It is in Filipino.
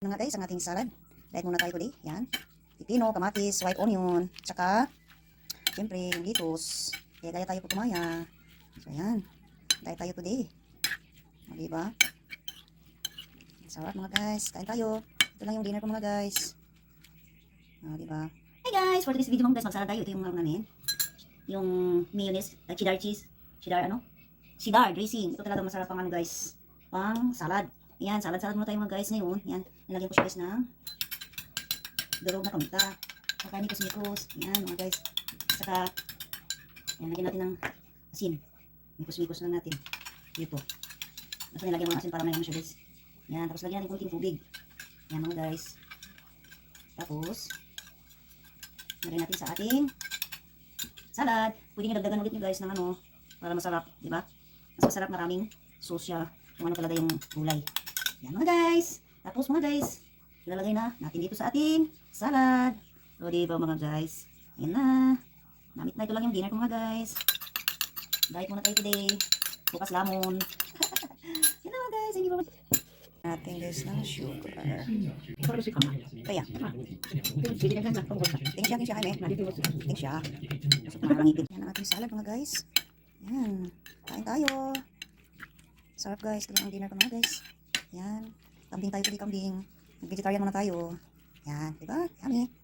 na nga guys, ang ating salad. Dahil muna tayo today. Yan. Pipino, kamatis, white onion, tsaka, siyempre, yung lettuce. Kaya gaya tayo po tumaya. So, yan. Dahil tayo today. O, diba? Sarap mga guys. Kain tayo. Ito lang yung dinner ko mga guys. O, diba? Hey guys! For today's video mga guys, magsalad tayo. Ito yung ano namin. Yung mayonnaise, uh, cheddar cheese. Cheddar ano? Cheddar dressing. Ito talaga masarap pang ano guys. Pang salad. Yan, salad-salad muna tayo mga guys ngayon. Yan, nilagyan ko siya guys ng durog na kamita. Saka nikos-nikos. Yan mga guys. Saka, yan, lagyan natin ng asin. Nikos-nikos na natin. Dito. Basta nilagyan mo ng asin para may ano siya guys. Yan, tapos lagyan natin konting tubig. Yan mga guys. Tapos, lagyan natin sa ating salad. Pwede nyo dagdagan ulit nyo guys ng ano, para masarap, di ba? Mas masarap maraming siya kung ano talaga yung gulay. Yan mga guys. Tapos mga guys, ilalagay na natin dito sa ating salad. O di ba mga guys? Yan na. Namit na ito lang yung dinner ko mga guys. Diet muna tayo today. Bukas lamon. Yan na mga guys. Hindi ba natin guys ng sugar. Kaya. Tingin siya, tingin siya, Jaime. Tingin siya. Masok na lang ipin. Yan ang ating salad mga guys. Yan. Kain tayo. Sarap guys. Ito lang ang dinner ko mga guys. Yan. Kambing tayo pili kambing. Vegetarian muna tayo. Yan. Diba? Yummy.